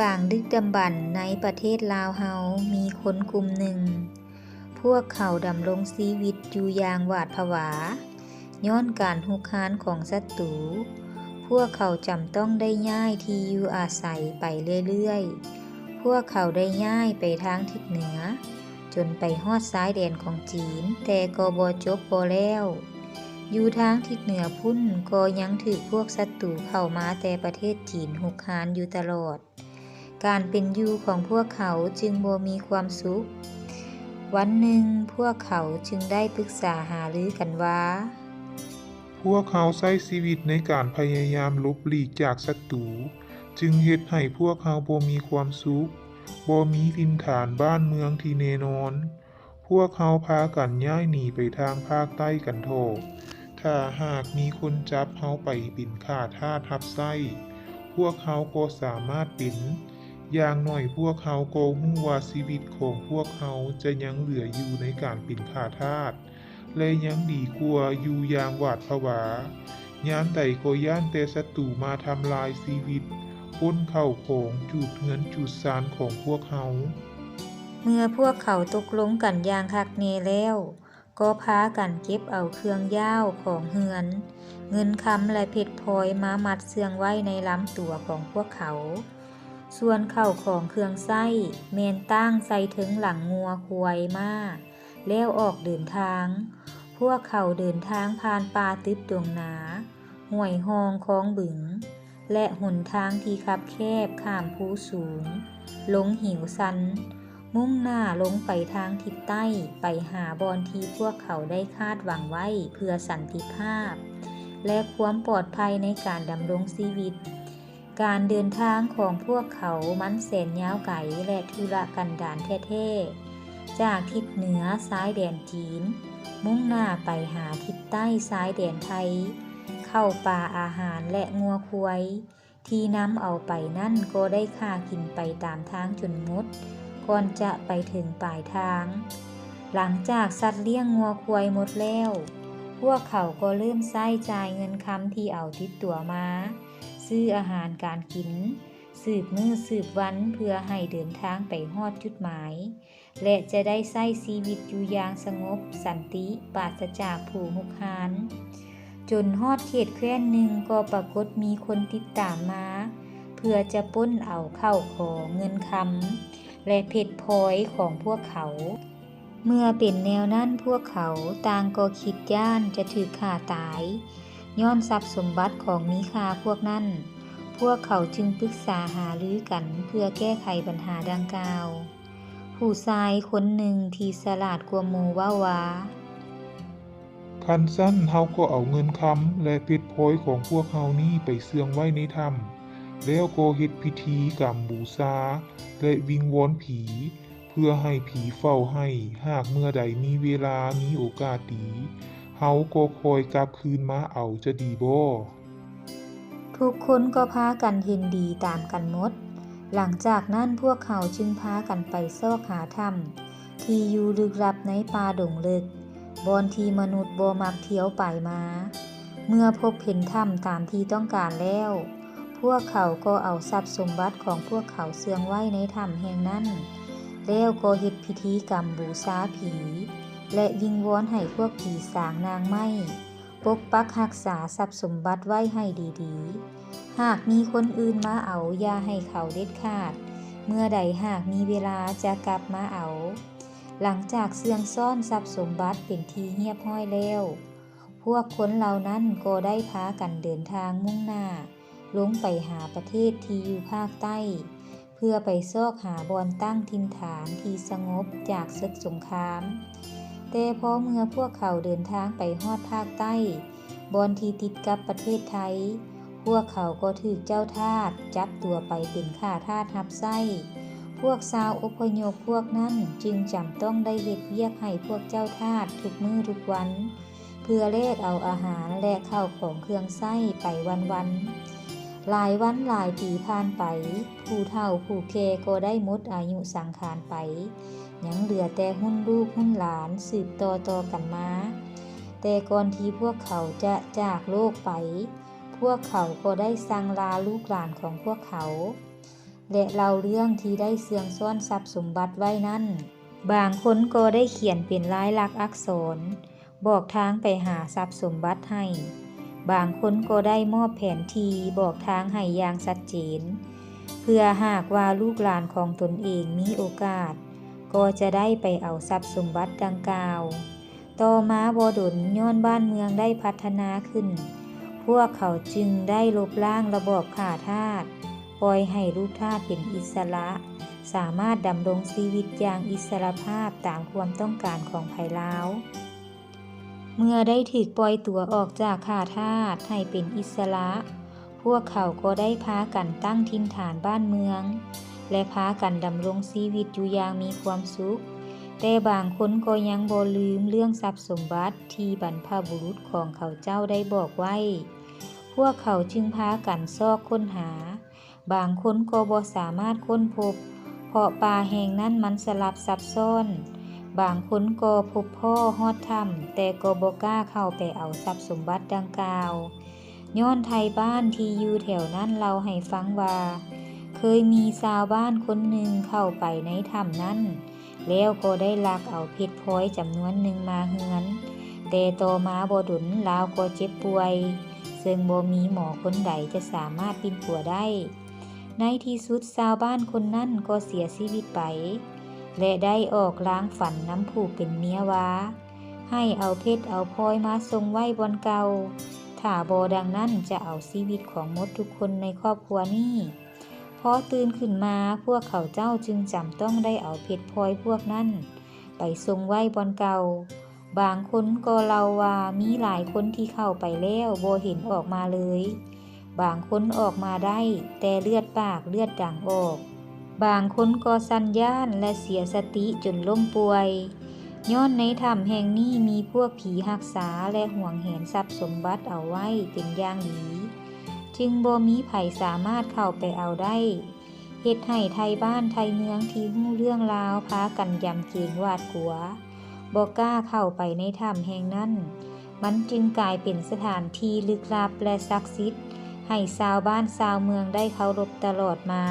ปางดึกดำบรรในประเทศลาวเฮา มีคนกลุ่มหนึ่ง พวกเขาดำรงชีวิตอยู่อย่างหวาดผวา ย้อนการหุกคานของศัตรู พวกเขาจำต้องได้ย้ายที่อยู่อาศัยไปเรื่อยๆ พวกเขาได้ย้ายไปทางทิศเหนือ จนไปฮอดซ้ายแดนของจีน แต่ก็บ่จบบ่แล้วอยู่ทางทิศเหนือพุ่นก็ยังถือพวกศัตรูเข้ามาแต่ประเทศจีนหุกคานอยู่ตลอด การเป็นอยู่ของพวกเขาจึงบ่มีความสุข วันหนึ่งพวกเขาจึงได้ปรึกษาหารือกันว่า พวกเขาใช้ชีวิตในการพยายามลบหลีกจากศัตรูจึงเฮ็ดให้พวกเขาบ่มีความสุขบ่มีทินฐานบ้านเมืองที่แน่นอน พวกเขาพากันย้ายหนีไปทางภาคใต้กันโทถ้าหากมีคนจับเฮาไปปิ่นค่าทาทับไส้ พวกเขาก็สามารถปิ่น อย่างหน้อยพวกเขาก็รู้ว่าชีวิตของพวกเขาจะยังเหลืออยู่ในการปิ่นค่าทาสและยังดีกว่าอยู่อย่างหวาดผวายามใดก็ย่านแต่ศัตรูมาทำลายชีวิตพ้นเข้าของจุดเงินจุดซานของพวกเขา เมื่อพวกเขาตกลงกันอย่างคักเนแล้ว ก็พากันเก็บเอาเครื่องย่าวของเฮือน เงินคำและเพชรพลอยมามัดเสื่องไว้ในลำตัวของพวกเขา ส่วนเข้าของเครื่องไส้เมนตั้งใส่ถึงหลังงัวควายมาแล้วออกเดินทาง พวกเขาเดินทางผ่านป่าตึบดวงหนา ห่วยหองคลองบึง และหนทางที่คับแคบข้ามภูสูง ลงหิวซัน มุ่งหน้าลงไปทางทิศใต้ไปหาบอนที่พวกเขาได้คาดหวังไว้เพื่อสันติภาพ และความปลอดภัยในการดำรงชีวิต การเดินทางของพวกเขามันแสนยาวไกลและทุรกันดารแท้ๆ จากทิศเหนือซ้ายแดนจีน มุ่งหน้าไปหาทิศใต้ซ้ายแดนไทย เข้าป่าอาหารและงัวควายที่นำเอาไปนั่นก็ได้ค่ากินไปตามทางจนหมดก่อนจะไปถึงปลายทาง หลังจากสัตว์เลี้ยงงัวควายหมดแล้ว พวกเขาก็เริ่มใช้จ่ายเงินคำที่เอาติดตัวมา ซื้ออาหารการกิน สืบมือสืบวันเพื่อให้เดินทางไปฮอดจุดหมาย และจะได้ใช้ชีวิตอยู่อย่างสงบ สันติปราศจากผู้หุกหานจนฮอดเขตแคว้นหนึ่งก็ปรากฏมีคนติดตามมา เพื่อจะป้นเอาเข้าของเงินคำและเพชรพลอยของพวกเขา เมื่อเป็นแนวนั้นพวกเขาต่างก็คิดย่านจะถือข่าตาย ย้อนทรัพย์สมบัติของมีค่าพวกนั้น พวกเขาจึงปรึกษาหารือกันเพื่อแก้ไขปัญหาดังกล่าว ผู้ชายคนหนึ่งที่ฉลาดกว่าหมู่ว่าวาคันสั้นเฮาก็เอาเงินคำและเพชรพยของพวกเฮานี่ไปเสื่องไว้ในถ้ำแล้วก็เฮ็ดพิธีกรรมบูชาและวิงวอนผี เพื่อให้ผีเฝ้าให้หากเมื่อใดมีเวลามีโอกาสดี เฮาก็คอยกลับคืนมาเอาจะดีบ่ทุกคนก็พากันเห็นดีตามกันหมด หลังจากนั้นพวกเขาจึงพากันไปซอกหาถ้ำที่อยู่ลึกลับในป่าดงลึกบอนที่มนุษย์บ่มักเที่ยวไปมา เมื่อพบเห็นถ้ำตามที่ต้องการแล้ว พวกเขาก็เอาทรัพย์สมบัติของพวกเขาเสื่องไว้ในถ้ำแห่งนั้น แล้วก็เฮ็ดพิธีกรรมบูชาผี และวิงวอนให้พวกผีสางนางไม้ปกปักรักษาทรัพย์สมบัติไว้ให้ดีๆ หากมีคนอื่นมาเอาอย่าให้เขาเด็ดขาด เมื่อใดหากมีเวลาจะกลับมาเอา หลังจากเสื่องซ่อนทรัพย์สมบัติเป็นทีเงียบห้อยแล้ว พวกคนเหล่านั้นก็ได้พากันเดินทางมุ่งหน้า ลงไปหาประเทศที่อยู่ภาคใต้ เพื่อไปซอกหาบอนตั้งถิ่นฐานที่สงบจากศึกสงคราม แต่พอเมื่อพวกเขาเดินทางไปฮอดภาคใต้ บอนที่ติดกับประเทศไทย พวกเขาก็ถูกเจ้าทาสจับตัวไปเป็นข้าทาสทับไส้พวกชาวอพยพพวกนั้นจึงจำต้องได้เฮ็ดเวียกให้พวกเจ้าทาสทุกมื้อทุกวัน เพื่อแลกเอาอาหารและข้าวของเครื่องไส้ไปวันๆหลายวันหลายปีผ่านไป ผู้เฒ่าผู้แก่ก็ได้มดอายุสังขารไป ยังเหลือแต่หุ้นลูกหุ้นหลานสืบต่อต่อกันมา แต่ก่อนที่พวกเขาจะจากโลกไป พวกเขาก็ได้สั่งลาลูกหลานของพวกเขา และเล่าเรื่องที่ได้เสื่องซ่อนทรัพย์สมบัติไว้นั่น บางคนก็ได้เขียนเป็นลายลักษณ์อักษร บอกทางไปหาทรัพย์สมบัติให้ บางคนก็ได้มอบแผนที่บอกทางให้อย่างชัดเจน เพื่อหากว่าลูกหลานของตนเองมีโอกาส ก็จะได้ไปเอาทรัพย์สมบัติดังกล่าว ต่อมาบอดุลย้อนบ้านเมืองได้พัฒนาขึ้น พวกเขาจึงได้ลบล้างระบอบข่าทาสปล่อยให้ลูกทาสเป็นอิสระ สามารถดำรงชีวิตอย่างอิสระภาพตามความต้องการของภายลาว เมื่อได้ถูกปล่อยตัวออกจากข่าทาสให้เป็นอิสระ พวกเขาก็ได้พากันตั้งถิ่นฐานบ้านเมือง และพากันดำรงชีวิตอยู่อย่างมีความสุข แต่บางคนก็ยังบ่ลืมเรื่องทรัพย์สมบัติที่บรรพบุรุษของเขาเจ้าได้บอกไว้ พวกเขาจึงพากันซอกค้นหา บางคนก็บ่สามารถค้นพบ เพราะป่าแห่งนั้นมันสลับซับซ้อน บางคนก็พบพ่อฮอดถ้ำแต่ก็บ่กล้าเข้าไปเอาทรัพย์สมบัติดังกล่าวย้อนไทยบ้านที่อยู่แถวนั้นเราให้ฟังว่า เคยมีชาวบ้านคนหนึ่งเข้าไปในถ้ำนั้น แล้วก็ได้ลักเอาเพชรพลอยจำนวนหนึ่งมาเฮือน แต่ต่อมาบดุนลาวก็เจ็บป่วย ซึ่งบ่มีหมอคนใดจะสามารถปินปัวได้ ในที่สุดชาวบ้านคนนั้นก็เสียชีวิตไป และได้ออกล้างฝันน้ำผูกเป็นเมียวาให้เอาเพชรเอาพลอยมาทรงไว้บนเก่าถ้าบอดังนั้นจะเอาชีวิตของมดทุกคนในครอบครัวนี้ พอตื่นขึ้นมาพวกเขาเจ้าจึงจำต้องได้เอาเพชรพลอยพวกนั้น ไปทรงไว้บนเก่า บางคนก็เล่าว่ามีหลายคนที่เข้าไปแล้วโบเห็นออกมาเลย บางคนออกมาได้ แต่เลือดปากเลือดด่างออก บางคนก็สัญญาณและเสียสติจนล้มป่วยย้อนในถ้ำแห่งนี้มีพวกผีหักษาและห่วงเห็นทรัพย์สมบัติเอาไว้เป็นอย่างดี จึงบ่มีไผสามารถเข้าไปเอาได้เฮ็ดให้ไทยบ้านไทยเมืองที่หู้เรื่องราวพากันยำเกรงวาดกลัวบ่กล้าเข้าไปในถ้ำแห่งนั้น มันจึงกลายเป็นสถานที่ลึกลับและศักดิ์สิทธิ์ให้ชาวบ้านชาวเมืองได้เคารพตลอดมา